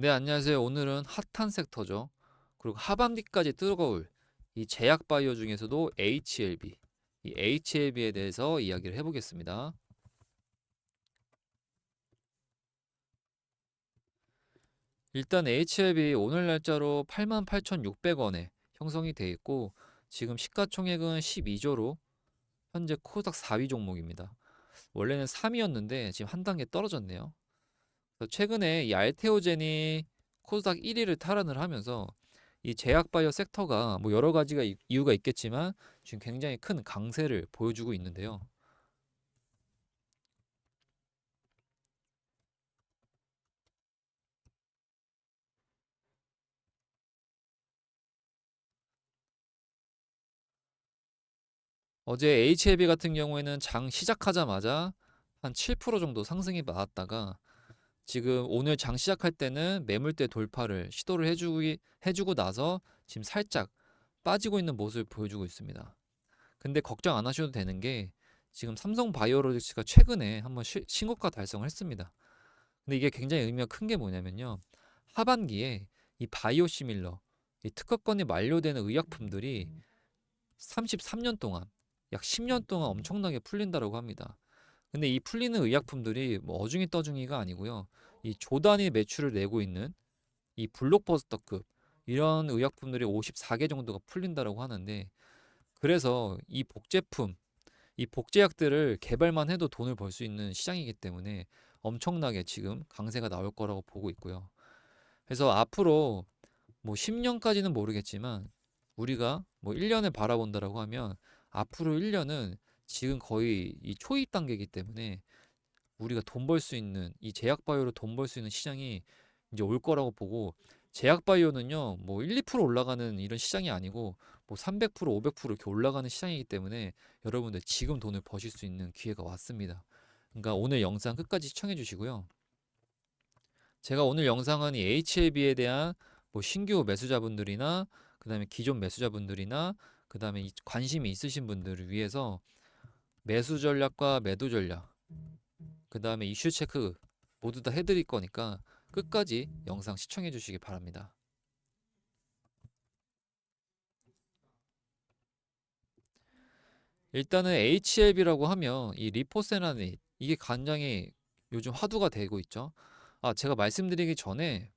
네, 안녕하세요. 오늘은 핫한 섹터죠. 그리고 하반기까지 뜨거울 이 제약 바이오 중에서도 HLB, 이 HLB에 대해서 이야기를 해보겠습니다. 일단 HLB 오늘 날짜로 88,600원에 형성이 돼 있고 지금 시가총액은 12조로 현재 코스닥 4위 종목입니다. 원래는 3위였는데 지금 한 단계 떨어졌네요. 최근에 이 알테오젠이 코스닥 1위를 탈환을 하면서 이 제약바이오 섹터가 뭐 여러 가지가 이- 이유가 있겠지만 지금 굉장히 큰 강세를 보여주고 있는데요. 어제 HLB 같은 경우에는 장 시작하자마자 한 7% 정도 상승이 나왔다가 지금 오늘 장 시작할 때는 매물대 돌파를 시도를 해주고, 해주고 나서 지금 살짝 빠지고 있는 모습을 보여주고 있습니다. 근데 걱정 안 하셔도 되는 게 지금 삼성 바이오로직스가 최근에 한번 시- 신고가 달성을 했습니다. 근데 이게 굉장히 의미가 큰 게 뭐냐면요. 하반기에 이 바이오 시밀러, 이 특허권이 만료되는 의약품들이 33년 동안, 약 10년 동안 엄청나게 풀린다고 합니다. 근데 이 풀리는 의약품들이 뭐 어중이 떠중이가 아니고요. 이 조단위 매출을 내고 있는 이 블록버스터급 이런 의약품들이 54개 정도가 풀린다라고 하는데 그래서 이 복제품, 이 복제약들을 개발만 해도 돈을 벌 수 있는 시장이기 때문에 엄청나게 지금 강세가 나올 거라고 보고 있고요. 그래서 앞으로 뭐 10년까지는 모르겠지만 우리가 뭐 1년을 바라본다라고 하면 앞으로 1년은 지금 거의 이 초입 단계이기 때문에 우리가 돈 벌 수 있는 이 제약 바이오로 돈 벌 수 있는 시장이 이제 올 거라고 보고 제약 바이오는요 뭐 1, 2% 올라가는 이런 시장이 아니고 뭐 300%, 500% 이렇게 올라가는 시장이기 때문에 여러분들 지금 돈을 버실 수 있는 기회가 왔습니다. 그러니까 오늘 영상 끝까지 시청해 주시고요. 제가 오늘 영상은 이 HLB에 대한 뭐 신규 매수자분들이나 그다음에 기존 매수자분들이나 그다음에 이 관심이 있으신 분들을 위해서 매수 전략과 매도 전략 그 다음에 이슈 체크 모두 다 해드릴 거니까 끝까지 영상 시청해 주시기 바랍니다. 일단은 HLB라고 하면 이 리포세나닛 이게 굉장히 요즘 화두가 되고 있죠. 아, 제가 말씀드리기 전에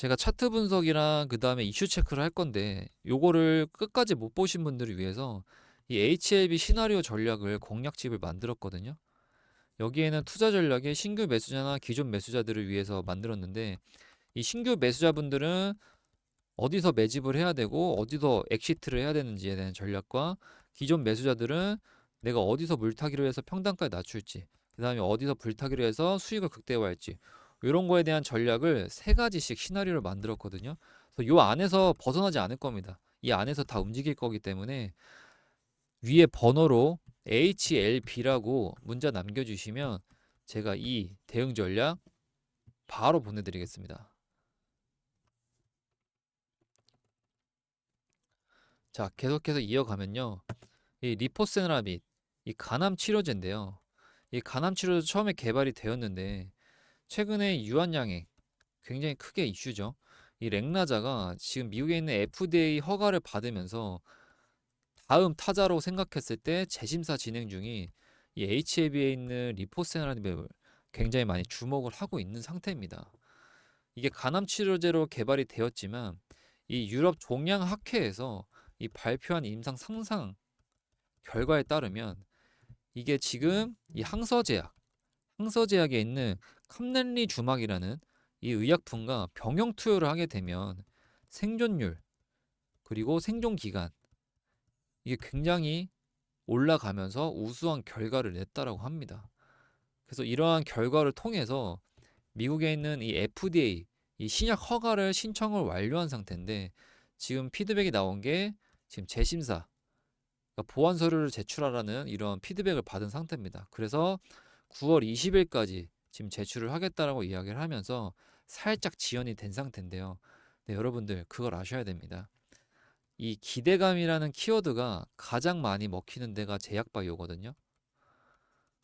제가 차트 분석이랑 그 다음에 이슈 체크를 할 건데 요거를 끝까지 못 보신 분들을 위해서 이 HLB 시나리오 전략을 공략집을 만들었거든요. 여기에는 투자 전략에 신규 매수자나 기존 매수자들을 위해서 만들었는데 이 신규 매수자분들은 어디서 매집을 해야 되고 어디서 엑시트를 해야 되는지에 대한 전략과 기존 매수자들은 내가 어디서 물타기를 해서 평단가를 낮출지 그 다음에 어디서 불타기를 해서 수익을 극대화할지 이런 거에 대한 전략을 세 가지씩 시나리오를 만들었거든요. 그래서 요 안에서 벗어나지 않을 겁니다. 이 안에서 다 움직일 거기 때문에 위에 번호로 HLB라고 문자 남겨주시면 제가 이 대응 전략 바로 보내드리겠습니다. 자, 계속해서 이어가면요. 이 리포세라mit, 이 간암 치료제인데요. 이 간암 치료제 처음에 개발이 되었는데 최근에 유한양액 굉장히 크게 이슈죠. 이 렉나자가 지금 미국에 있는 FDA 허가를 받으면서 다음 타자로 생각했을 때 재심사 진행 중인 이 HAB에 있는 리포세나립을 굉장히 많이 주목을 하고 있는 상태입니다. 이게 간암 치료제로 개발이 되었지만 이 유럽 종양 학회에서 이 발표한 임상 상상 결과에 따르면 이게 지금 이 항서제약, 항서제약에 있는 캄넨리 주막이라는 이 의약품과 병용 투여를 하게 되면 생존율 그리고 생존 기간 이게 굉장히 올라가면서 우수한 결과를 냈다라고 합니다. 그래서 이러한 결과를 통해서 미국에 있는 이 FDA 이 신약 허가를 신청을 완료한 상태인데 지금 피드백이 나온 게 지금 재심사 그러니까 보완 서류를 제출하라는 이런 피드백을 받은 상태입니다. 그래서 9월 20일까지 지금 제출을 하겠다라고 이야기를 하면서 살짝 지연이 된 상태인데요. 네, 여러분들 그걸 아셔야 됩니다. 이 기대감이라는 키워드가 가장 많이 먹히는 데가 제약바이오거든요.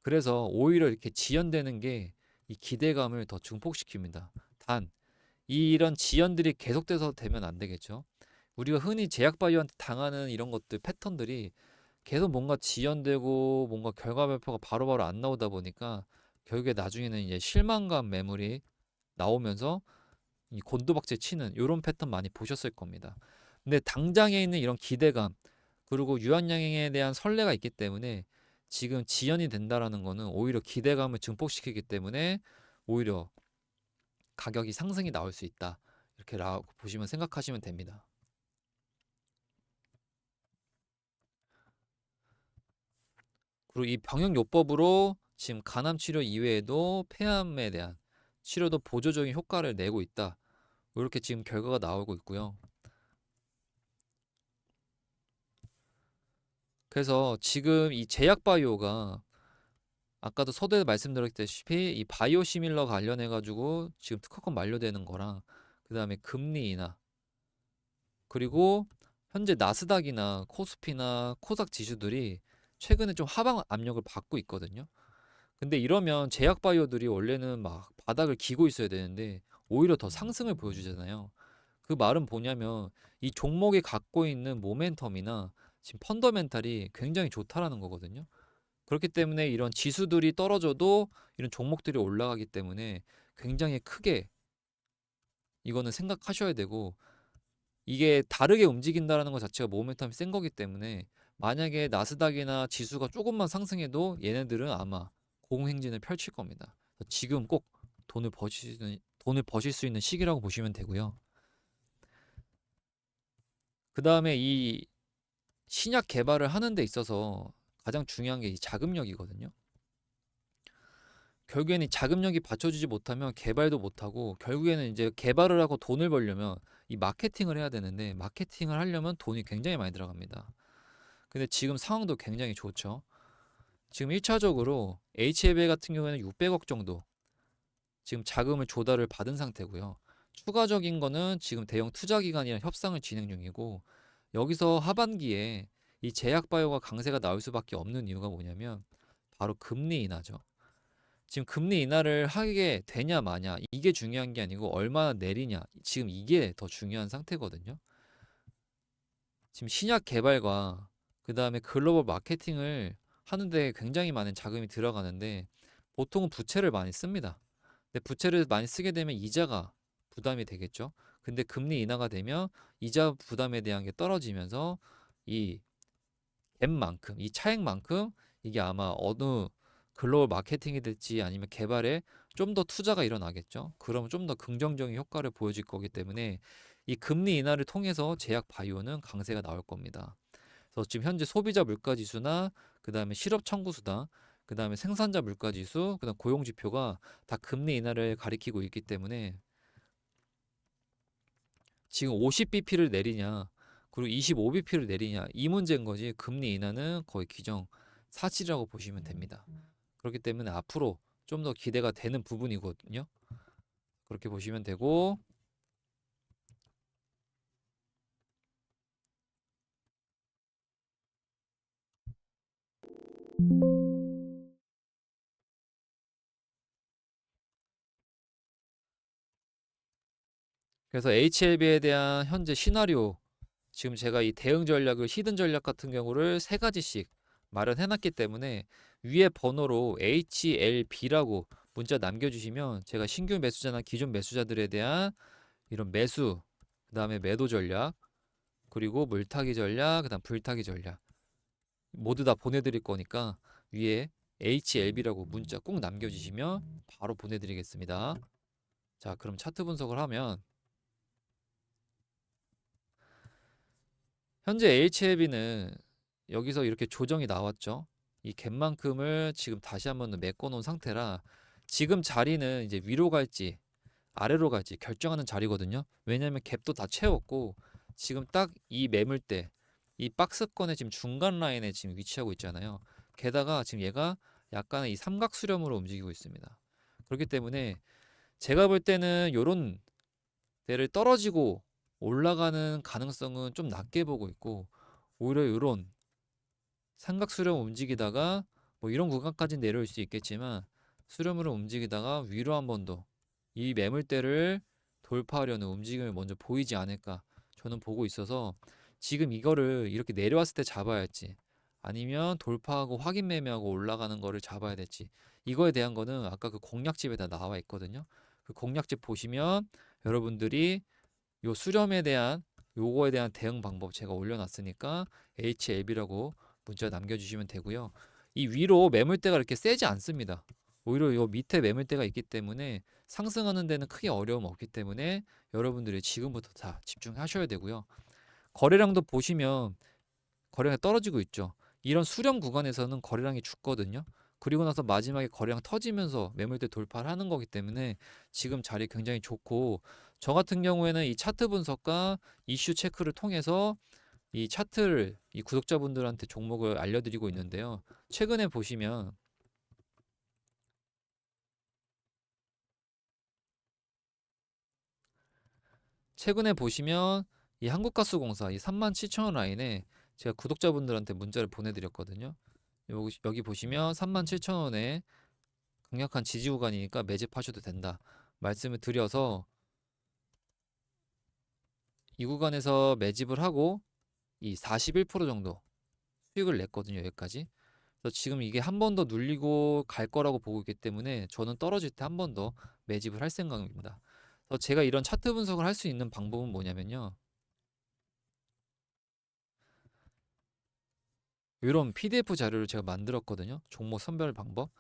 그래서 오히려 이렇게 지연되는 게 이 기대감을 더 증폭시킵니다. 단이 이런 지연들이 계속돼서 되면 안 되겠죠. 우리가 흔히 제약 바이오한테 당하는 이런 것들 패턴들이 계속 뭔가 지연되고 뭔가 결과 발표가 바로바로 안 나오다 보니까 결국에 나중에는 이제 실망감 매물이 나오면서 이 곤두박질 치는 이런 패턴 많이 보셨을 겁니다. 근데 당장에 있는 이런 기대감 그리고 유한양행에 대한 설레가 있기 때문에 지금 지연이 된다라는 거는 오히려 기대감을 증폭시키기 때문에 오히려 가격이 상승이 나올 수 있다. 이렇게 보시면 생각하시면 됩니다. 그리고 이 병역 요법으로 지금 간암 치료 이외에도 폐암에 대한 치료도 보조적인 효과를 내고 있다. 이렇게 지금 결과가 나오고 있고요. 그래서 지금 이 제약 바이오가 아까도 서두에 말씀드렸다시피 이 바이오 시밀러 관련해 가지고 지금 특허권 만료되는 거랑 그다음에 금리 인하 그리고 현재 나스닥이나 코스피나 코닥 지수들이 최근에 좀 하방 압력을 받고 있거든요. 근데 이러면 제약 바이오들이 원래는 막 바닥을 기고 있어야 되는데 오히려 더 상승을 보여주잖아요. 그 말은 뭐냐면 이 종목이 갖고 있는 모멘텀이나 지금 펀더멘탈이 굉장히 좋다라는 거거든요. 그렇기 때문에 이런 지수들이 떨어져도 이런 종목들이 올라가기 때문에 굉장히 크게 이거는 생각하셔야 되고 이게 다르게 움직인다라는 것 자체가 모멘텀이 센 거기 때문에 만약에 나스닥이나 지수가 조금만 상승해도 얘네들은 아마 공행진을 펼칠 겁니다. 지금 꼭 돈을 버실 수 있는, 돈을 버실 수 있는 시기라고 보시면 되고요. 그 다음에 이 신약 개발을 하는 데 있어서 가장 중요한 게 이 자금력이거든요. 결국에는 이 자금력이 받쳐주지 못하면 개발도 못하고 결국에는 이제 개발을 하고 돈을 벌려면 이 마케팅을 해야 되는데 마케팅을 하려면 돈이 굉장히 많이 들어갑니다. 근데 지금 상황도 굉장히 좋죠. 지금 1차적으로 HLB 같은 경우에는 600억 정도 지금 자금을 조달을 받은 상태고요. 추가적인 거는 지금 대형 투자 기관이랑 협상을 진행 중이고 여기서 하반기에 이 제약 바이오가 강세가 나올 수밖에 없는 이유가 뭐냐면 바로 금리 인하죠. 지금 금리 인하를 하게 되냐 마냐 이게 중요한 게 아니고 얼마나 내리냐 지금 이게 더 중요한 상태거든요. 지금 신약 개발과 그 다음에 글로벌 마케팅을 하는데 굉장히 많은 자금이 들어가는데 보통은 부채를 많이 씁니다. 근데 부채를 많이 쓰게 되면 이자가 부담이 되겠죠. 근데 금리 인하가 되면 이자 부담에 대한 게 떨어지면서 이 갭만큼, 이 차액만큼 이게 아마 어느 글로벌 마케팅이 될지 아니면 개발에 좀 더 투자가 일어나겠죠. 그러면 좀 더 긍정적인 효과를 보여줄 거기 때문에 이 금리 인하를 통해서 제약 바이오는 강세가 나올 겁니다. 그래서 지금 현재 소비자 물가 지수나 그다음에 실업 청구 수당, 그다음에 생산자 물가 지수, 그다음 고용 지표가 다 금리 인하를 가리키고 있기 때문에 지금 50bp를 내리냐, 그리고 25bp를 내리냐 이 문제인 거지 금리 인하는 거의 규정 사실이라고 보시면 됩니다. 그렇기 때문에 앞으로 좀 더 기대가 되는 부분이거든요. 그렇게 보시면 되고 그래서 HLB에 대한 현재 시나리오 지금 제가 이 대응 전략을 히든 전략 같은 경우를 세 가지씩 마련해 놨기 때문에 위에 번호로 HLB라고 문자 남겨 주시면 제가 신규 매수자나 기존 매수자들에 대한 이런 매수 그 다음에 매도 전략 그리고 물타기 전략 그 다음 불타기 전략 모두 다 보내드릴 거니까 위에 HLB라고 문자 꼭 남겨주시면 바로 보내드리겠습니다. 자 그럼 차트 분석을 하면 현재 HLB는 여기서 이렇게 조정이 나왔죠. 이 갭만큼을 지금 다시 한번 메꿔 놓은 상태라 지금 자리는 이제 위로 갈지 아래로 갈지 결정하는 자리거든요. 왜냐하면 갭도 다 채웠고 지금 딱 이 매물대 이 박스권의 지금 중간 라인에 지금 위치하고 있잖아요. 게다가 지금 얘가 약간의 이 삼각 수렴으로 움직이고 있습니다. 그렇기 때문에 제가 볼 때는 요런 데를 떨어지고 올라가는 가능성은 좀 낮게 보고 있고 오히려 이런 삼각 수렴 움직이다가 뭐 이런 구간까지 내려올 수 있겠지만 수렴으로 움직이다가 위로 한 번 더 이 매물대를 돌파하려는 움직임을 먼저 보이지 않을까 저는 보고 있어서 지금 이거를 이렇게 내려왔을 때 잡아야 할지 아니면 돌파하고 확인 매매하고 올라가는 거를 잡아야 될지 이거에 대한 거는 아까 그 공략집에 다 나와 있거든요. 그 공략집 보시면 여러분들이 요 수렴에 대한 요거에 대한 대응 방법 제가 올려놨으니까 HLB라고 문자 남겨주시면 되고요. 이 위로 매물대가 이렇게 세지 않습니다. 오히려 요 밑에 매물대가 있기 때문에 상승하는 데는 크게 어려움 없기 때문에 여러분들이 지금부터 다 집중하셔야 되고요. 거래량도 보시면 거래량이 떨어지고 있죠. 이런 수렴 구간에서는 거래량이 죽거든요. 그리고 나서 마지막에 거래량 터지면서 매물대 돌파를 하는 거기 때문에 지금 자리 굉장히 좋고 저 같은 경우에는 이 차트 분석과 이슈 체크를 통해서 이 차트를 이 구독자분들한테 종목을 알려드리고 있는데요. 최근에 보시면 최근에 보시면 이 한국가스공사 이 37,000원 라인에 제가 구독자분들한테 문자를 보내드렸거든요. 여기, 여기 보시면 37,000원에 강력한 지지 구간이니까 매집하셔도 된다. 말씀을 드려서 이 구간에서 매집을 하고 이 41% 정도 수익을 냈거든요. 여기까지. 그래서 지금 이게 한 번 더 눌리고 갈 거라고 보고 있기 때문에 저는 떨어질 때 한 번 더 매집을 할 생각입니다. 그래서 제가 이런 차트 분석을 할 수 있는 방법은 뭐냐면요. 이런 PDF 자료를 제가 만들었거든요. 종목 선별 방법.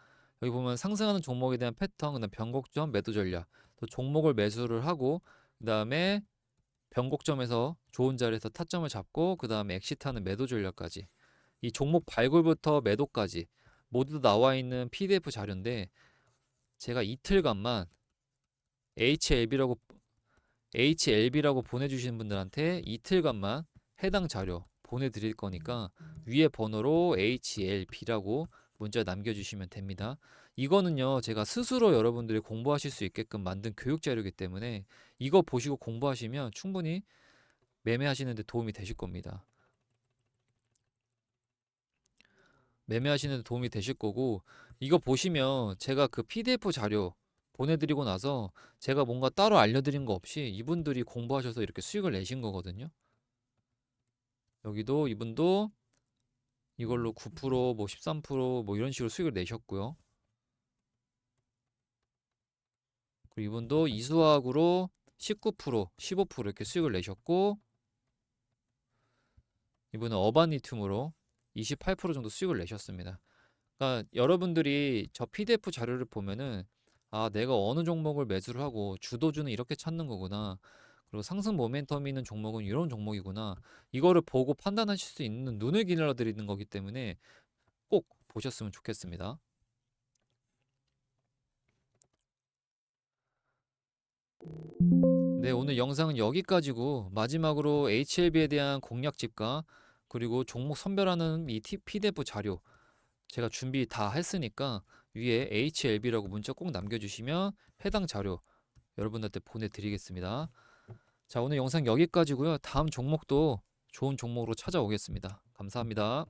여기 보면 상승하는 종목에 대한 패턴, 그다음 변곡점, 매도 전략, 또 종목을 매수를 하고 그다음에 변곡점에서 좋은 자리에서 타점을 잡고 그다음에 엑시트하는 매도 전략까지 이 종목 발굴부터 매도까지 모두 나와 있는 PDF 자료인데 제가 이틀간만 HLB라고 HLB라고 보내주시는 분들한테 이틀간만 해당 자료 보내드릴 거니까 위에 번호로 HLB라고 문자 남겨주시면 됩니다. 이거는요, 제가 스스로 여러분들이 공부하실 수 있게끔 만든 교육 자료이기 때문에 이거 보시고 공부하시면 충분히 매매하시는데 도움이 되실 겁니다. 매매하시는데 도움이 되실 거고 이거 보시면 제가 그 PDF 자료 보내드리고 나서 제가 뭔가 따로 알려드린 거 없이 이분들이 공부하셔서 이렇게 수익을 내신 거거든요. 여기도 이분도 이걸로 9%뭐 13%뭐 이런 식으로 수익을 내셨고요. 그리고 이분도 이수학으로 19%, 15% 이렇게 수익을 내셨고 이분은 어바니툼으로 28% 정도 수익을 내셨습니다. 그러니까 여러분들이 저 PDF 자료를 보면은 아, 내가 어느 종목을 매수를 하고 주도주는 이렇게 찾는 거구나. 그리고 상승 모멘텀이 있는 종목은 이런 종목이구나. 이거를 보고 판단하실 수 있는 눈을 길러 드리는 거기 때문에 꼭 보셨으면 좋겠습니다. 네, 오늘 영상은 여기까지고 마지막으로 HLB에 대한 공략 집과 그리고 종목 선별하는 이 PDF 자료 제가 준비 다 했으니까 위에 HLB라고 문자 꼭 남겨주시면 해당 자료 여러분들한테 보내드리겠습니다. 자, 오늘 영상 여기까지고요. 다음 종목도 좋은 종목으로 찾아오겠습니다. 감사합니다.